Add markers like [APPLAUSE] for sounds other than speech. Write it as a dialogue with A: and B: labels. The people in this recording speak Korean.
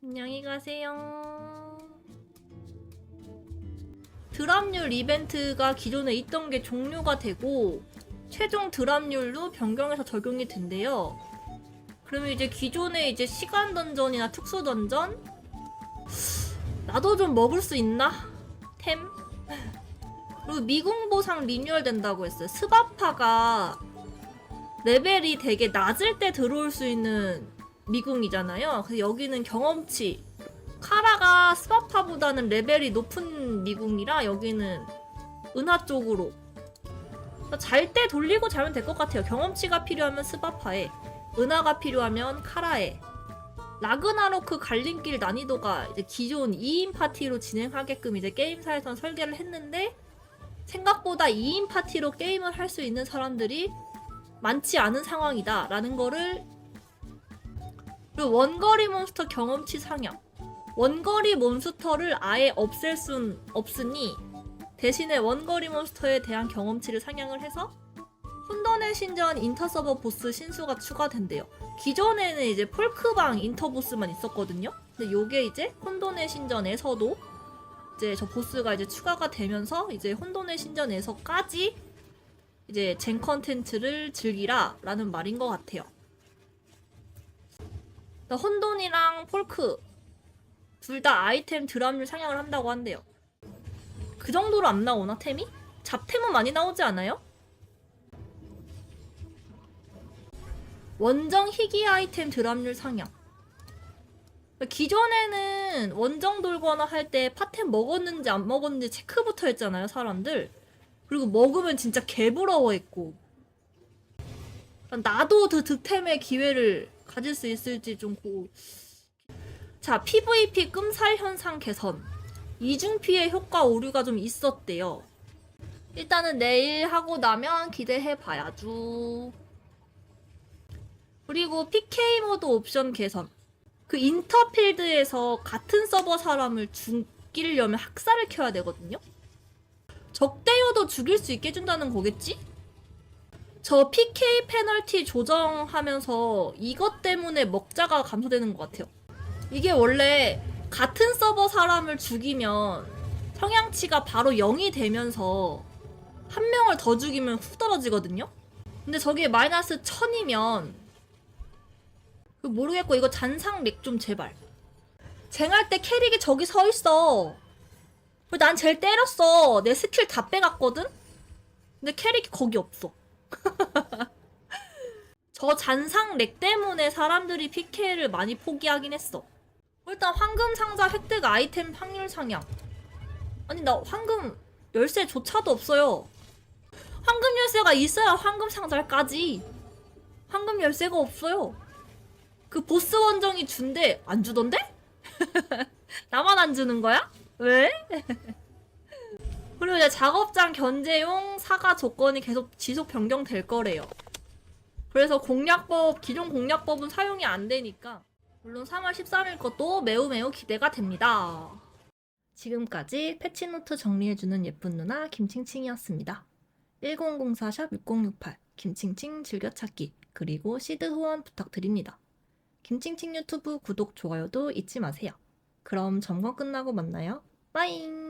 A: 안녕히 가세요. 드랍률 이벤트가 기존에 있던 게 종료가 되고 최종 드랍률도 변경해서 적용이 된대요. 그러면 이제 기존에 이제 시간 던전이나 특수 던전 나도 좀 먹을 수 있나? 템? 그리고 미궁 보상 리뉴얼 된다고 했어요. 스바파가 레벨이 되게 낮을 때 들어올 수 있는 미궁이잖아요. 그래서 여기는 경험치. 카라가 스바파보다는 레벨이 높은 미궁이라 여기는 은하 쪽으로. 잘 때 돌리고 자면 될 것 같아요. 경험치가 필요하면 스바파에, 은하가 필요하면 카라에. 라그나로크 갈림길 난이도가 이제 기존 2인 파티로 진행하게끔 이제 게임사에선 설계를 했는데 생각보다 2인 파티로 게임을 할 수 있는 사람들이 많지 않은 상황이다라는 거를 그리고 원거리 몬스터 경험치 상향 원거리 몬스터를 아예 없앨 순 없으니 대신에 원거리 몬스터에 대한 경험치를 상향을 해서 혼돈의 신전 인터서버 보스 신수가 추가된대요. 기존에는 이제 폴크방 인터보스만 있었거든요. 근데 요게 이제 혼돈의 신전에서도 이제 저 보스가 이제 추가가 되면서 이제 혼돈의 신전에서까지 이제 젠 컨텐츠를 즐기라라는 말인 것 같아요. 그러니까 혼돈이랑 폴크 둘 다 아이템 드랍률 상향을 한다고 한대요. 그 정도로 안 나오나 템이? 잡템은 많이 나오지 않아요? 원정 희귀 아이템 드랍률 상향. 기존에는 원정 돌거나 할 때 파템 먹었는지 안 먹었는지 체크부터 했잖아요, 사람들. 그리고 먹으면 진짜 개부러워했고. 나도 그 득템의 기회를 가질 수 있을지 좀 고. 자, PVP 끔살 현상 개선. 이중 피해 효과 오류가 좀 있었대요. 일단은 내일 하고 나면 기대해 봐야죠. 그리고 PK 모드 옵션 개선. 그 인터필드에서 같은 서버 사람을 죽이려면 학살을 켜야 되거든요. 적대요도 죽일 수 있게 해준다는 거겠지? 저 PK 페널티 조정하면서 이것 때문에 먹자가 감소되는 것 같아요. 이게 원래 같은 서버 사람을 죽이면 성향치가 바로 0이 되면서 한 명을 더 죽이면 훅 떨어지거든요? 근데 저게 마이너스 1000이면 모르겠고 이거 잔상 렉 좀 제발 쟁할 때 캐릭이 저기 서 있어 난 쟤를 때렸어 내 스킬 다 빼갔거든? 근데 캐릭이 거기 없어 [LAUGHS] 저 잔상 렉 때문에 사람들이 PK를 많이 포기하긴 했어 일단 황금 상자 획득 아이템 확률 상향 아니 나 황금 열쇠조차도 없어요 황금 열쇠가 있어야 황금 상자까지 황금 열쇠가 없어요 그 보스 원정이 준대 안 주던데? [LAUGHS] 나만 안 주는 거야? 왜? [LAUGHS] 그리고 이제 작업장 견제용 사과 조건이 계속 지속 변경될 거래요. 그래서 공략법 기존 공략법은 사용이 안 되니까 물론 3월 13일 것도 매우 매우 기대가 됩니다. 지금까지 패치노트 정리해주는 예쁜 누나 김칭칭이었습니다. 1004샵 6068 김칭칭 즐겨찾기 그리고 시드 후원 부탁드립니다. 김칭칭 유튜브 구독, 좋아요도 잊지 마세요. 그럼 점검 끝나고 만나요. 빠잉!